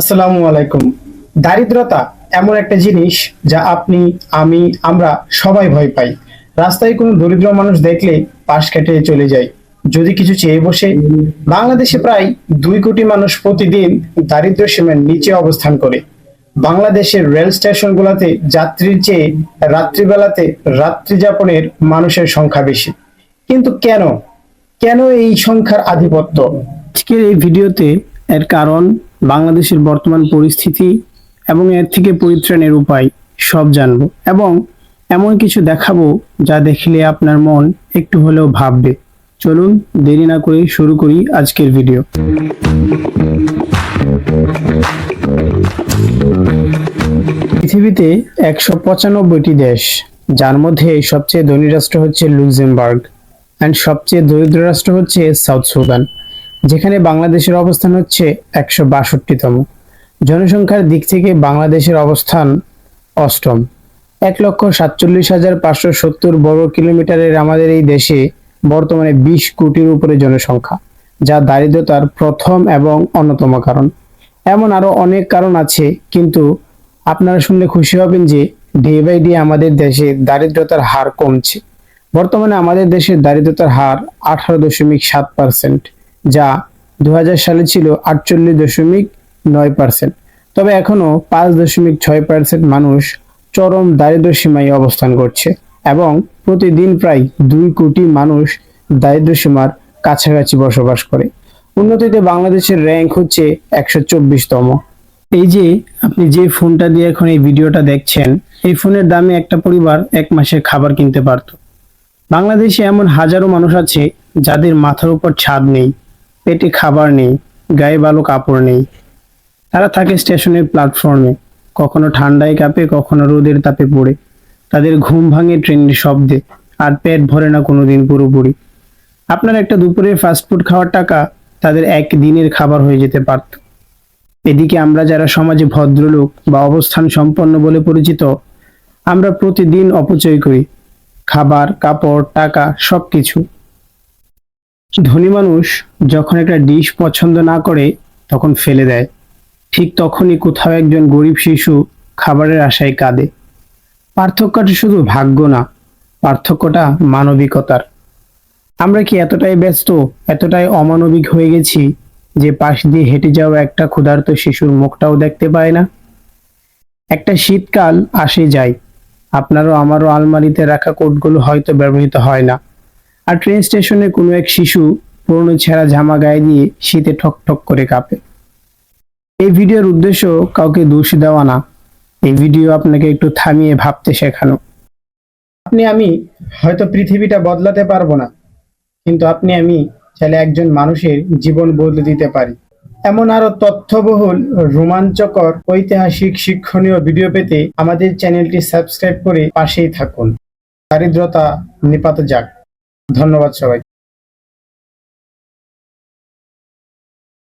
আসসালামু আলাইকুম। দারিদ্রতা এমন একটা জিনিস যা আপনি, আমি, আমরা সবাই ভয় পাই। রাস্তায় কোনো দরিদ্র মানুষ দেখলে পাশ কেটে চলে যায়। যদি কিছু চেয়ে বসে, বাংলাদেশে প্রায় দুই কোটি মানুষ প্রতিদিন দারিদ্র সীমার নিচে অবস্থান করে। বাংলাদেশের রেল স্টেশনগুলোতে যাত্রীর চেয়ে রাত্রিবেলাতে রাত্রি যাপনের মানুষের সংখ্যা বেশি। কিন্তু কেন? কেন এই সংখ্যার আধিপত্য? আজকের এই ভিডিওতে এর কারণ বাংলাদেশের বর্তমান পরিস্থিতি এবং এর থেকে পরিত্রাণের উপায় সব জানব এবং এমন কিছু দেখাবো যা দেখলে আপনার মন একটু হলেও ভাববে। চলুন দেরি না করে শুরু করি আজকের ভিডিও। পৃথিবীতে একশো পঁচানব্বইটি দেশ, যার মধ্যে সবচেয়ে ধনী রাষ্ট্র হচ্ছে লুক্সেমবার্গ অ্যান্ড সবচেয়ে দরিদ্র রাষ্ট্র হচ্ছে সাউথ সুদান। যেখানে বাংলাদেশের অবস্থান হচ্ছে একশো বাষট্টিতম। জনসংখ্যার দিক থেকে বাংলাদেশের অবস্থান অষ্টম। এক লক্ষ সাতচল্লিশ হাজার পাঁচশো সত্তর বর্গ কিলোমিটারের আমাদের এই দেশে বর্তমানে বিশ কোটির উপরে জনসংখ্যা, যা দারিদ্রতার প্রথম এবং অন্যতম কারণ। এমন আরও অনেক কারণ আছে, কিন্তু আপনারা শুনলে খুশি হবেন যে ডে বাই ডে আমাদের দেশে দারিদ্রতার হার কমছে। বর্তমানে আমাদের দেশের দারিদ্রতার হার আঠারো দশমিক সাত পার্সেন্ট। যা দু হাজার সালে ছিল আটচল্লিশ দশমিক নয় পার্সেন্ট তবে এখনও পাঁচ দশমিক ছয় পার্সেন্ট মানুষ চরম দারিদ্র সীমায় অবস্থান করছে এবং প্রতিদিন প্রায় দুই কোটি মানুষ দারিদ্র সীমার কাছাকাছি বসবাস করে। উন্নতিতে বাংলাদেশের র্যাঙ্ক হচ্ছে একশো চব্বিশতম। এই যে আপনি যে ফোনটা দিয়ে এখন এই ভিডিওটা দেখছেন, এই ফোনের দামে একটা পরিবার এক মাসের খাবার কিনতে পারতো। বাংলাদেশে এমন হাজারো মানুষ আছে যাদের মাথার উপর ছাদ নেই। পেটে খাবার নেই, গায়ে ভালো কাপড় নেই। তারা থাকে স্টেশনের প্ল্যাটফর্মে কখনো ঠান্ডায় কাঁপে, কখনো রোদের তাপে পড়ে। তাদের ঘুম ভাঙে ট্রেনের শব্দে, আর পেট ভরে না কোনোদিন পুরোপুরি। আপনার একটা দুপুরের ফাস্টফুড খাওয়ার টাকা, তাদের এক দিনের খাবার হয়ে যেতে পারত। এদিকে আমরা যারা সমাজে ভদ্রলোক বা অবস্থান সম্পন্ন বলে পরিচিত, আমরা প্রতিদিন অপচয় করি। খাবার, কাপড়, টাকা, সবকিছু। ধনী মানুষ যখন একটা ডিশ পছন্দ না করে, তখন ফেলে দেয়। ঠিক তখনই কোথাও একজন গরিব শিশু খাবারের আশায় কাঁদে। পার্থক্যটা শুধু ভাগ্য না, পার্থক্যটা মানবিকতার। আমরা কি এতটাই ব্যস্ত, এতটাই অমানবিক হয়ে গেছি যে পাশ দিয়ে হেঁটে যাওয়া একটা ক্ষুধার্ত শিশুর মুখটাও দেখতে পায় না? একটা শীতকাল আসে যায় আপনারও আমারও আলমারিতে রাখা কোটগুলো হয়তো ব্যবহৃত হয় না। আর ট্রেন স্টেশনে কোনো এক শিশু পুরনো ছেঁড়া জামা গায়ে দিয়ে শীতে ঠক ঠক করে কাঁপে। এই ভিডিওর উদ্দেশ্য কাউকে দোষ দেওয়া না। এই ভিডিও আপনাকে একটু থামিয়ে ভাবতে শেখানো। আপনি আমি হয়তো পৃথিবীটা বদলাতে পারব না, কিন্তু আপনি আমি চাইলে একজন মানুষের জীবন বদলে দিতে পারি। এমন আরও তথ্যবহুল, রোমাঞ্চকর, ঐতিহাসিক, শিক্ষণীয় ভিডিও পেতে আমাদের চ্যানেলটি সাবস্ক্রাইব করে পাশেই থাকুন। দারিদ্রতা নিপাত যাক। ধন্যবাদ সবাই